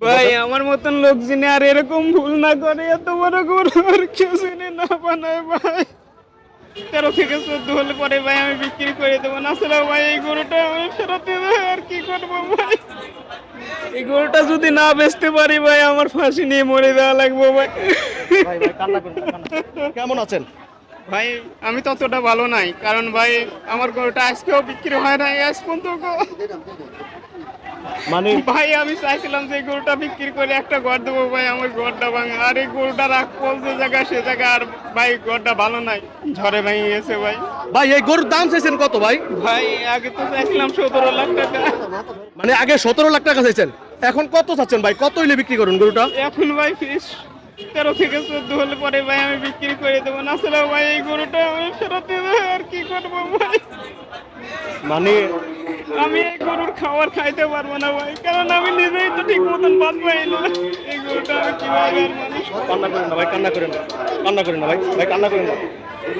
ভাই আমার মতন লোক যিনি আর এরকম ভুল না করে এত বড় গরু আর কেউ যিনি না বানায় ভাই। তেরো থেকে চোদ্দ হলে পরে ভাই আমি বিক্রি করে দেবো। না আসলে ভাই এই গরুটা আমি ফেরত দেবো আর কি করব ভাই? এই গরুটা যদি না বেচতে পারি ভাই আমার ফাঁসি নিয়ে মরে দেওয়া লাগবে ভাই। কেমন আছেন? ভাই আমি ততটা ভালো নাই কারণ ভাই আমার গরুটা আজকেও বিক্রি হয় নাই আজ পর্যন্ত। মানে ভাই আমি চাইছিলাম যে গরুটা বিক্রি করে একটা ঘর দেবো ভাই আমার ঘরটা ভাঙে। আর এই গরুটা রাখব যে জায়গা সে জায়গা আর ভাই ঘরটা ভালো নাই। ঝড়ে ভেঙে গেছে ভাই। ভাই এই গরুর দাম চাইছেন কত ভাই? ভাই আগে তো চাইছিলাম সতেরো লাখ টাকা। মানে আগে সতেরো লাখ টাকা চাইছেন। এখন কত চাচ্ছেন ভাই? কত হইলে বিক্রি করুন গরুটা? এখন ভাই ফিস তেরো থেকে চোদ্দ হলে পরে ভাই আমি বিক্রি করে দেবো। না আসলে ভাই এই গরুটা আমি ফেরত দেবো আর কি করব ভাই? মানে আমি এই গরুর খাবার খাইতে পারব না ভাই, কারণ আমি নিজেই তো ঠিক মতন বাদ পাই না। এই গরুটা আমি কীভাবে কান্না করেন না ভাই, কান্না করেন না। কান্না করেন না ভাই ভাই কান্না করেন না।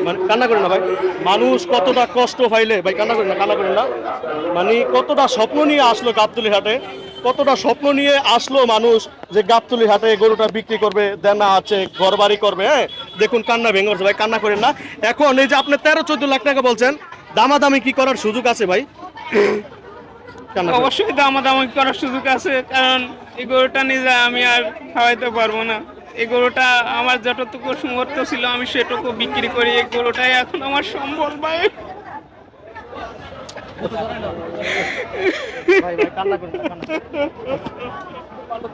মানে কান্না করেন না ভাই। মানুষ কতটা কষ্ট পাইলে, ভাই কান্না করেন না, কান্না করেন না। মানে কতটা স্বপ্ন নিয়ে আসলো গাবতলি হাটে, কতটা স্বপ্ন নিয়ে আসলো মানুষ যে গাবতলি হাটে গরুটা বিক্রি করবে, দেনা আছে ঘর বাড়ি করবে হ্যাঁ? দেখুন কান্না ভেঙে ভাই, কান্না করেন না। এখন এই যে আপনি তেরো, চোদ্দ লাখ টাকা বলছেন, দামাদামি কি করার সুযোগ আছে ভাই? অবশ্যই দামাদামি করার সুযোগ আছে কারণ এই গরুটা নিজে আমি আর খাওয়াইতে পারব না। এই গরুটা আমার যতটুকু সমর্থ ছিল আমি সেটুকু বিক্রি করি। এই গরুটাই এখন আমার সম্বল ভাই।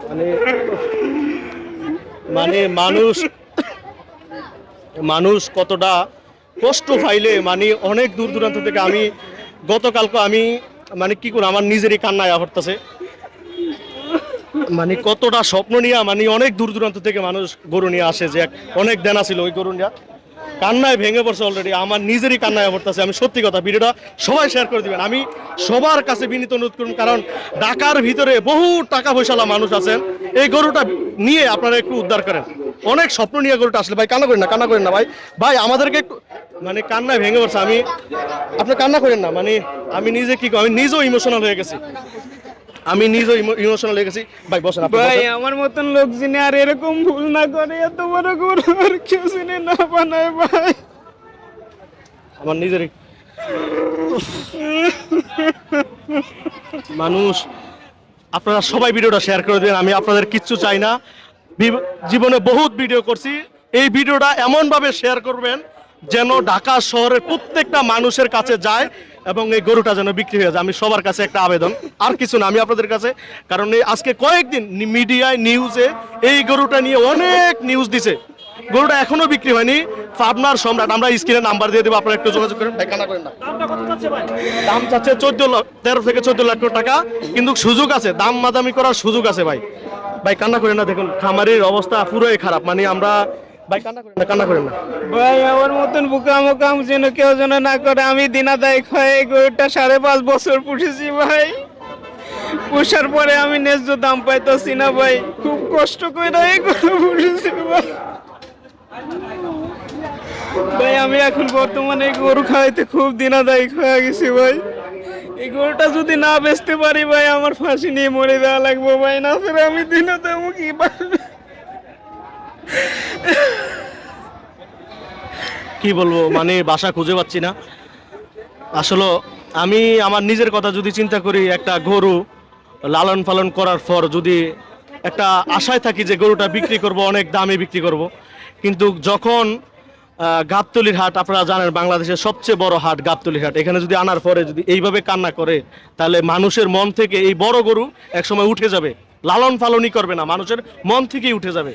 মানে মানে মানুষ মানুষ কতটা কষ্ট পাইলে মানে অনেক দূর দূরান্ত থেকে আমি গতকালকে আমি মানে কি করে আমার নিজেরই কান্নায় আহরতেছে মানে কতটা স্বপ্ন নিয়ে মানে অনেক দূর দূরান্ত থেকে মানুষ গরু নিয়ে আসে, যে অনেক দেনা ছিল ওই গরু নিয়ে। কান্নায় ভেঙে পড়ছে অলরেডি আমার নিজেরই কান্নায় পড়তেছে আমি সত্যি কথা, ভিডিওটা সবাই শেয়ার করে দিবেন। আমি সবার কাছে বিনীত অনুরোধ করুন, কারণ ঢাকার ভিতরে বহু টাকা পয়সালা মানুষ আছেন। এই গরুটা নিয়ে আপনারা একটু উদ্ধার করেন। অনেক স্বপ্ন নিয়ে গরুটা আসলে। ভাই কান্না করেন না কান্না করেন না ভাই। ভাই আমাদেরকে মানে কান্নায় ভেঙে পড়ছে। আমি আপনি কান্না করেন না মানে আমি নিজে কি আমি নিজেও ইমোশনাল হয়ে গেছি। আমি নিজেও ইমোশনাল হয়ে গেছি। ভাই বসেন ভাই আমার মতন লোক যিনি আর এরকম ভুল না করে এত বড় গরু আর কেউ যিনি না বানায় ভাই। আমার নিজেরই মানুষ আপনারা সবাই ভিডিওটা শেয়ার করে দেবেন। আমি আপনাদের কিচ্ছু চাই না। জীবনে বহুত ভিডিও করছি। এই ভিডিওটা এমনভাবে শেয়ার করবেন যেন ঢাকা শহরের প্রত্যেকটা মানুষের কাছে যায় এবং এই গরুটা যেন বিক্রি হয়ে যায়। আমি সবার কাছে একটা আবেদন। আর কিছু না আমি আপনাদের কাছে। কারণ এই আজকে কয়েকদিন মিডিয়ায় নিউজে এই গরুটা নিয়ে অনেক নিউজ দিছে। গরুটা এখনও বিক্রি হয়নি। পাবনার সম্রাট আমরা স্ক্রিনে নাম্বার দিয়ে দেবো আপনারা একটু যোগাযোগ করেন। ভাই করেন না। দাম চাচ্ছে চোদ্দ লাখ তেরো থেকে চোদ্দ লাখ টাকা। কিন্তু সুযোগ আছে দাম মাদামি করার সুযোগ আছে ভাই। ভাই, কান্না করেন না, দেখুন, খামারের অবস্থা পুরোই খারাপ। মানে আমরা কান্না না ভাই, আমার মতন যেন কেউ না করে, আমি গরুটা সাড়ে পাঁচ বছর ভাই। পরে আমি দাম খুব কষ্ট ভাই। ভাই, আমি এখন বর্তমানে গরু খাওয়াইতে খুব দিনাদায়ক হয়ে গেছি, ভাই। এই গরুটা যদি না বেচতে পারি ভাই, আমার ফাঁসি নিয়ে মরে দেওয়া লাগবে ভাই, না স্যার আমি দিনে দেবো কি কি বলব মানে বাসা খুঁজে পাচ্ছি না। আসলে আমি আমার নিজের কথা যদি চিন্তা করি, একটা গরু লালন পালন করার পর যদি একটা আশায় থাকি যে গরুটা বিক্রি করব, অনেক দামে বিক্রি করব, কিন্তু যখন গাবতলির হাট আপনারা জানেন বাংলাদেশের সবচেয়ে বড় হাট গাবতলির হাট। এখানে যদি আনার পরে যদি এইভাবে কান্না করে, তাহলে মানুষের মন থেকে এই বড় গরু একসময় উঠে যাবে। লালন পালনই করবে না, মানুষের মন থেকেই উঠে যাবে।